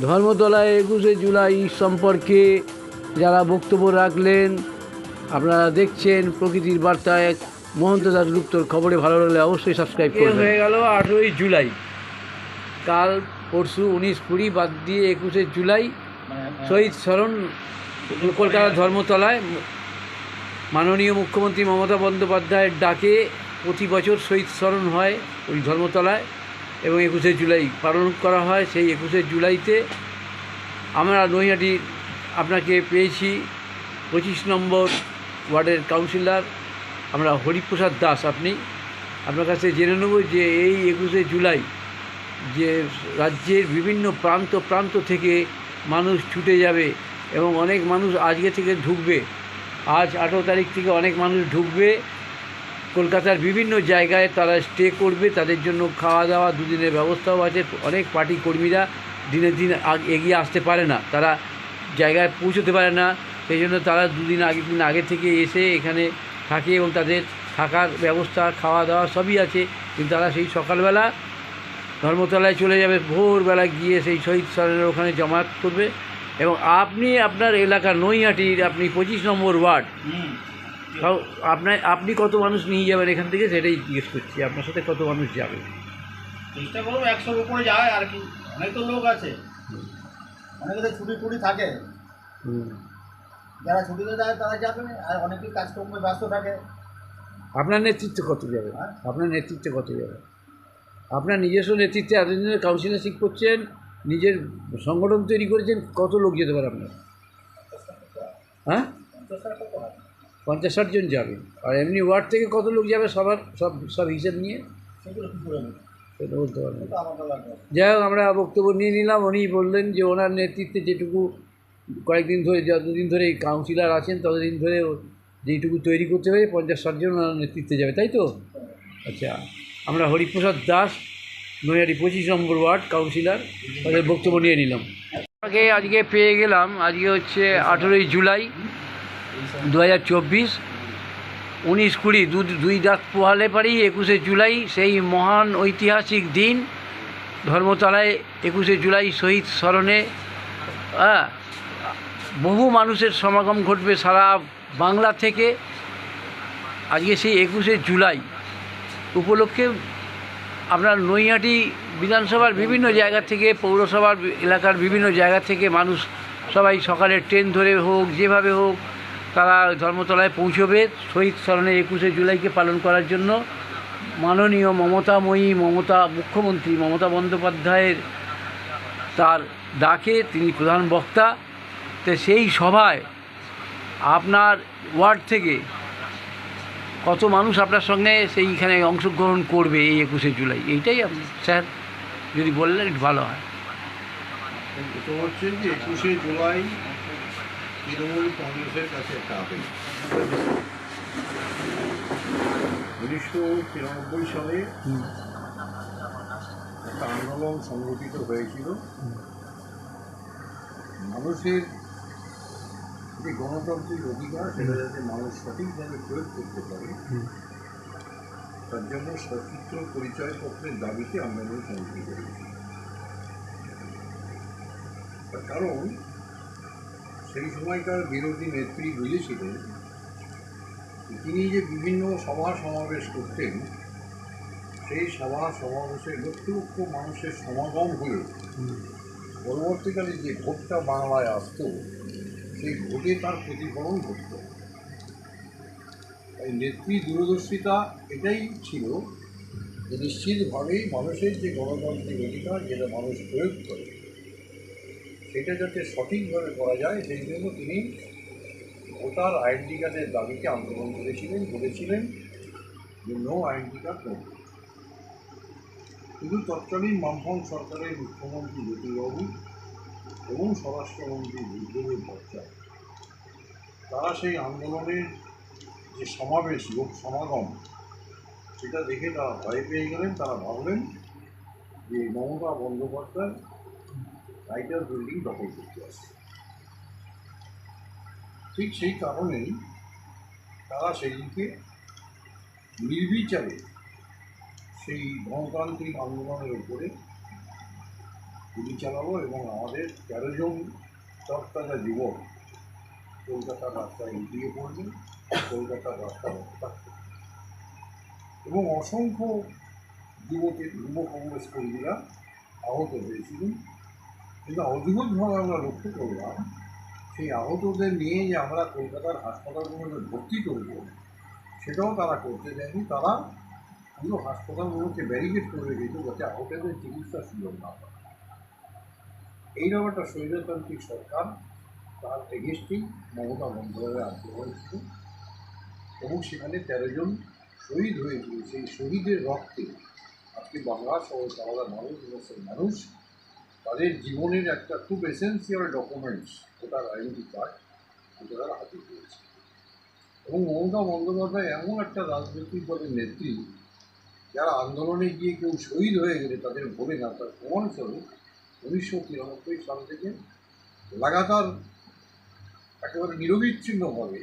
ধর্মতলায় একুশে জুলাই সম্পর্কে যারা বক্তব্য রাখলেন আপনারা দেখছেন প্রকৃতির বার্তায় মহন্ত দাস গুপ্তর খবরে ভালো লাগলে অবশ্যই সাবস্ক্রাইব করবেন। হয়ে গেল আঠেরোই জুলাই। কাল পরশু উনিশ কুড়ি বাদ দিয়ে একুশে জুলাই শহীদ স্মরণ কলকাতা ধর্মতলায় মাননীয় মুখ্যমন্ত্রী মমতা বন্দ্যোপাধ্যায়ের ডাকে প্রতি বছর শহীদ স্মরণ হয় ওই ধর্মতলায়। এবং একুশে জুলাই পালন করা হয়। সেই একুশে জুলাইতে আমরা নৈহাটি আপনাকে পেয়েছি। পঁচিশ নম্বর ওয়ার্ডের কাউন্সিলর আমরা হরিপ্রসাদ দাস আপনি। আপনার কাছে জেনে নেব যে এই একুশে জুলাই যে রাজ্যের বিভিন্ন প্রান্ত প্রান্ত থেকে মানুষ ছুটে যাবে এবং অনেক মানুষ আজকে থেকে ঢুকবে। আজ আঠেরো তারিখ থেকে অনেক মানুষ ঢুকবে। কলকাতার বিভিন্ন জায়গায় তারা স্টে করবে, তাদের জন্য খাওয়া দাওয়া দুদিনের ব্যবস্থাও আছে। অনেক পার্টি কর্মীরা দিনের দিন এগিয়ে আসতে পারে না। তারা জায়গায় পৌঁছতে পারে না। সেই জন্য তারা দুদিন আগে দিন আগে থেকে এসে এখানে থাকে এবং তাদের থাকার ব্যবস্থা খাওয়া দাওয়া সবই আছে। কিন্তু তারা সেই সকালবেলা ধর্মতলায় চলে যাবে। ভোরবেলা গিয়ে সেই শহীদ স্মরণের ওখানে জমায়েত করবে। এবং আপনি আপনার এলাকার নৈহাটির, আপনি পঁচিশ নম্বর ওয়ার্ড তাও আপনার আপনি কত মানুষ নিয়ে যাবেন এখান থেকে? সেটাই জিজ্ঞেস করছি। আপনার সাথে কত মানুষ যাবে? চেষ্টা করব একশোর উপরে যায় আর কি। অনেক তো লোক আছে। অনেকে তো ছুটি টুটি থাকে। যারা ছুটিতে যায় তারা যাবে। আর অনেকেই কাজকর্মে ব্যস্ত থাকে। আপনার নেতৃত্বে কত যাবে? হ্যাঁ? আপনার নেতৃত্বে কত যাবে? আপনার নিজস্ব নেতৃত্বে এতদিনের কাউন্সিলরশিপ করছেন নিজের সংগঠন তৈরি করেছেন কত লোক যেতে পারে আপনার? হ্যাঁ? পঞ্চাশ ষাট জন যাবে। আর এমনি ওয়ার্ড থেকে কত লোক যাবে সবার সব সব হিসেব নিয়ে? সেটা বলতে পারবেন যাই হোক আমরা বক্তব্য নিয়ে নিলাম। উনি বললেন যে ওনার নেতৃত্বে যেটুকু কয়েকদিন ধরে যতদিন ধরে এই কাউন্সিলর আছেন ততদিন ধরে ও যেটুকু তৈরি করতে পারে পঞ্চাশ ষাট জন ওনার নেতৃত্বে যাবে তাই তো? আচ্ছা আমরা হরিপ্রসাদ দাস নৈহাটি পঁচিশ নম্বর ওয়ার্ড কাউন্সিলর তাদের বক্তব্য নিয়ে নিলাম। আগে আজকে পেয়ে গেলাম। আজকে হচ্ছে আঠেরোই জুলাই। দু হাজার চব্বিশ উনিশ কুড়ি দু- দুই রাত পোহালে পারি একুশে জুলাই সেই মহান ঐতিহাসিক দিন ধর্মতলায় একুশে জুলাই শহীদ স্মরণে হ্যাঁ, বহু মানুষের সমাগম ঘটবে সারা বাংলা থেকে। আজকে সেই একুশে জুলাই উপলক্ষে আপনার নৈহাটি বিধানসভার বিভিন্ন জায়গা থেকে পৌরসভার এলাকার বিভিন্ন জায়গা থেকে মানুষ সবাই সকালে ট্রেন ধরে হোক যেভাবে হোক তারা ধর্মতলায় পৌঁছবে শহীদ স্মরণে একুশে জুলাইকে পালন করার জন্য। মাননীয় মমতাময়ী, মমতা মুখ্যমন্ত্রী মমতা বন্দ্যোপাধ্যায়ের তার ডাকে তিনি প্রধান বক্তা। তো সেই সভায় আপনার ওয়ার্ড থেকে কত মানুষ আপনার সঙ্গে সেইখানে অংশগ্রহণ করবে এই একুশে জুলাই? এইটাই আপনি স্যার, যদি বললেন ভালো হয়। হচ্ছে যে একুশে জুলাই তৃণমূল কংগ্রেসের কাছে একটা আবেগ। উনিশশো তিরানব্বই সালে একটা আন্দোলন সংগঠিত হয়েছিল। মানুষের যে গণতান্ত্রিক অধিকার, সেটা যাতে মানুষ সঠিকভাবে প্রয়োগ করতে পারে, তার জন্য সচিত্র পরিচয়পত্রের দাবিতে আন্দোলন সংগঠিত হয়েছিল। তার কারণ সেই সময়কার বিরোধী নেত্রী বুঝেছিলেন তিনি যে বিভিন্ন সভা সমাবেশ করতেন, সেই সভা সমাবেশে লক্ষ লক্ষ মানুষের সমাগম হয়ে পরবর্তীকালে যে ভোটটা বাংলায় আসতো, সেই ভোটে তার প্রতিফলন ঘটত। তাই নেত্রী দূরদর্শিতা এটাই ছিল যে নিশ্চিতভাবেই মানুষের যে গণতান্ত্রিক অধিকার, যেটা মানুষ প্রয়োগ করে সেটা যাতে সঠিকভাবে করা যায়, সেই জন্য তিনি ভোটার আইডেন্টি কার্ডের দাবিকে আন্দোলন করেছিলেন, বলেছিলেন যে নো আইডেন্টি কার্ড নো কিন্তু তৎকালীন বামফ্রন্ট সরকারের মুখ্যমন্ত্রী জ্যোতিবাবু এবং স্বরাষ্ট্রমন্ত্রী বুদ্ধদেব ভট্টাচার্য তারা সেই আন্দোলনের যে সমাবেশ, লোক সমাগম, সেটা দেখে তারা ভয় পেয়ে গেলেন। তারা ভাবলেন যে মমতা বন্দ্যোপাধ্যায় টাইটার বিল্ডিং দখল করতে আসে ঠিক সেই কারণেই তারা সেদিনকে নির্বিচারে সেই গণতান্ত্রিক আন্দোলনের উপরে গুলি চালাবো এবং আমাদের তেরো জন তরতাজা যুবক কলকাতার রাস্তায় উঠিয়ে পড়বে কলকাতার রাস্তা রক্তাক্ত এবং অসংখ্য যুবকের, যুব কংগ্রেস কর্মীরা আহত হয়েছিলেন। কিন্তু অদ্ভুতভাবে আমরা লক্ষ্য করলাম, সেই আহতদের নিয়ে যে আমরা কলকাতার হাসপাতালগুলোতে ভর্তি করব, সেটাও তারা করতে দেয়নি। তারা পুরো হাসপাতালগুলোকে ব্যারিকেড করে রেখেছে যাতে আহতদের চিকিৎসার সুযোগ না পায়। এই ব্যাপারটা স্বৈরতান্ত্রিক সরকার তার এগেস্টেই মমতা বন্দ্যোপাধ্যায় আগ্রহ ছিল এবং সেখানে তেরো জন শহীদ হয়েছিল সেই শহীদের রক্তে আজকে বাংলা সহ সারা ভারতবর্ষের মানুষ তাদের জীবনের একটা খুব essential documents voter identity card এটা তারা হাতে পেয়েছে। এবং মমতা বন্দ্যোপাধ্যায় এমন একটা রাজনৈতিক দলের নেত্রী, যারা আন্দোলনে গিয়ে কেউ শহীদ হয়ে গেলে তাদের ভোলে না, তার প্রমাণস্বরূপ উনিশশো তিরানব্বই সাল থেকে লাগাতার একেবারে নিরবিচ্ছিন্নভাবে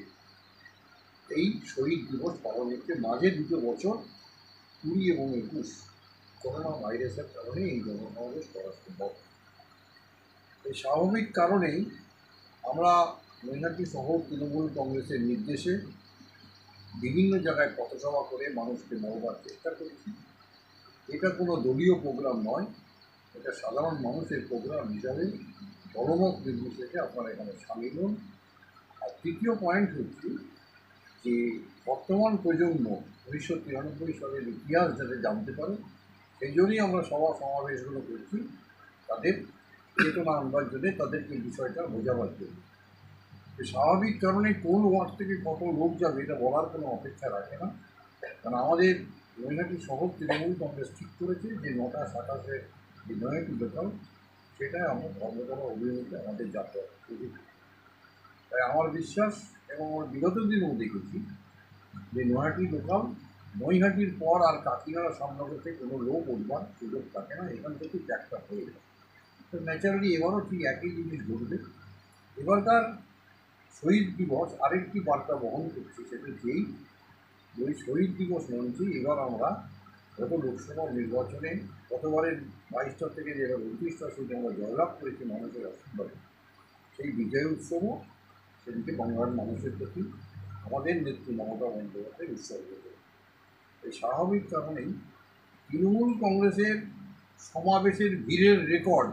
এই শহীদ দিবস পালন মাঝে দুটো বছর, কুড়ি এবং একুশ, করোনা ভাইরাসের কারণে এই জনসমাবেশ করা সম্ভব এই স্বাভাবিক কারণেই আমরা মহিলাটি সহ তৃণমূল কংগ্রেসের নির্দেশে বিভিন্ন জায়গায় পথসভা করে মানুষকে মরবার চেষ্টা করেছি। এটা কোনো দলীয় প্রোগ্রাম নয়, এটা সাধারণ মানুষের প্রোগ্রাম হিসাবে দলমত নির্বিশেষে আপনারা এখানে সামিল হন। আর তৃতীয় পয়েন্ট হচ্ছে যে বর্তমান প্রজন্ম উনিশশো তিরানব্বই সালের ইতিহাস যাতে জানতে পারে, সেই জন্যই আমরা সভা সমাবেশগুলো করছি। তাদের চেতনা আনবার জন্য তাদেরকে বিষয়টা বোঝাবার জন্য। স্বাভাবিক কারণে কোন ওয়ার্ড থেকে কত লোক যাবে এটা বলার কোনো অপেক্ষা রাখে না। কারণ আমাদের নৈহাটি শহর তৃণমূল কংগ্রেস ঠিক করেছে যে নটা সাতাশে নৈহাটি দোকান সেটাই আমরা ধর্মতলা অভিমুখে আমাদের যাত্রা তাই আমার বিশ্বাস এবং আমার বিগত দিনেও দেখেছি যে নৈহাটি লোকাল নৈহাটির পর আর কাকিনাড়া সামনে করতে কোনো লোক উঠবার সুযোগ থাকে না, এখান থেকে ত্যাগটা হয়ে যায়। তো ন্যাচারালি এবারও ঠিক একই জিনিস ঘটবে। এবারকার শহীদ দিবস আরেকটি বার্তা বহন করছে, সেটা যেই ওই শহীদ দিবস মঞ্চে এবার আমরা গত লোকসভা নির্বাচনে, গতবারের বাইশটা থেকে যে উনত্রিশটা সিটে আমরা জয়লাভ করেছি মানুষের আশীর্বাদে। সেই বিজয় উৎসবও সেদিকে বাংলার মানুষের প্রতি, আমাদের নেত্রী মমতা বন্দ্যোপাধ্যায় উৎসর্গ করে এই স্বাভাবিক কারণেই তৃণমূল কংগ্রেসের সমাবেশের ভিড়ের রেকর্ড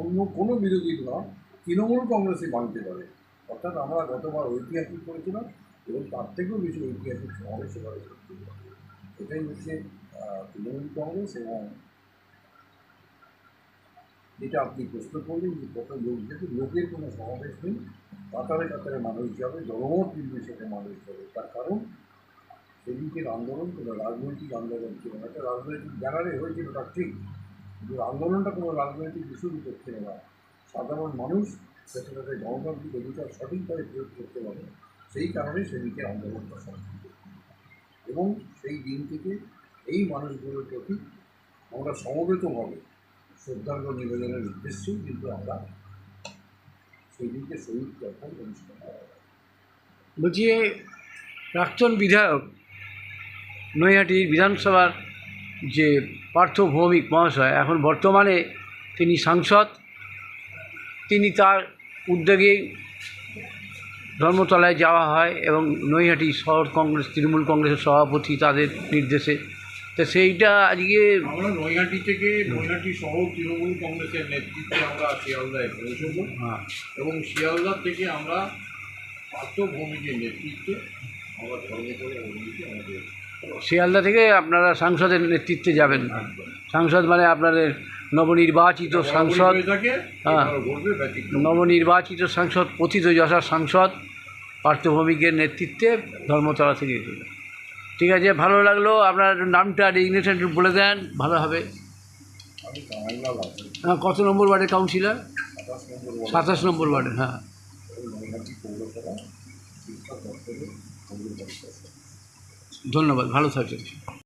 অন্য কোনো বিরোধী দল তৃণমূল কংগ্রেসই ভাঙতে পারে। অর্থাৎ আমরা গতবার ঐতিহাসিক করেছিলাম এবং তার থেকেও বেশি ঐতিহাসিক সমাবেশ এবারে করতে এটাই হচ্ছে তৃণমূল কংগ্রেস এবং যেটা আপনি প্রশ্ন করলেন যে কত লোক যাবে লোকের কোনো সমাবেশ নেই, কাতারে কাতারে মানুষ যাবে, জনমত নির্বিশেষে মানুষ যাবে। তার কারণ সেদিকের আন্দোলন কোনো রাজনৈতিক আন্দোলন ছিল না। একটা রাজনৈতিক ব্যানারে হয়েছিল তার ঠিক কিন্তু আন্দোলনটা কোনো রাজনৈতিক ইস্যুর ছিল না। সাধারণ মানুষ যাতে তাদের গণতান্ত্রিক অধিকার সঠিকভাবে প্রয়োগ করতে পারে। সেই কারণে সেদিকের আন্দোলনটা সংঘটিত। এবং সেই দিন থেকে এই মানুষগুলোর প্রতি আমরা সমবেতভাবে শ্রদ্ধার্ঘ নিবেদনের উদ্দেশ্যেই কিন্তু আমরা সেই দিনকে শহীদ তর্পণ অনুষ্ঠান। বলছি প্রাক্তন বিধায়ক নৈহাটি বিধানসভার যে পার্থ ভৌমিক মহাশয়। এখন বর্তমানে তিনি সাংসদ। তিনি তার উদ্যোগে ধর্মতলায় যাওয়া হয় এবং নৈহাটি শহর কংগ্রেস তৃণমূল কংগ্রেসের সভাপতি তাদের নির্দেশে। তো সেইটা আজকে আমরা নৈহাটি থেকে নৈহাটি শহর তৃণমূল কংগ্রেসের নেতৃত্বে আমরা শিয়ালদায় পৌঁছব। হ্যাঁ, এবং শিয়ালদা থেকে আমরা পার্থভূমিকের নেতৃত্বে আমরা ধর্মতলা অভিমুখে আমাদের শিয়ালদা থেকে আপনারা সাংসদের নেতৃত্বে যাবেন। সাংসদ মানে আপনাদের নবনির্বাচিত সাংসদ। হ্যাঁ। নবনির্বাচিত সাংসদ পতিত যশা সাংসদ পার্থভৌমিকের নেতৃত্বে ধর্মতলা থেকে ঠিক আছে ভালো লাগল আপনার নামটা ডিগনেশন বলে দেন ভালো হবে। হ্যাঁ কত নম্বর ওয়ার্ডের কাউন্সিলর? সাতাশ নম্বর ওয়ার্ড সাতাশ নম্বর ওয়ার্ডে হ্যাঁ এবং নৈহাটি পৌরসভা শিক্ষা দপ্তরের পৌর পরিষদ ধন্যবাদ ভালো থাকবেন।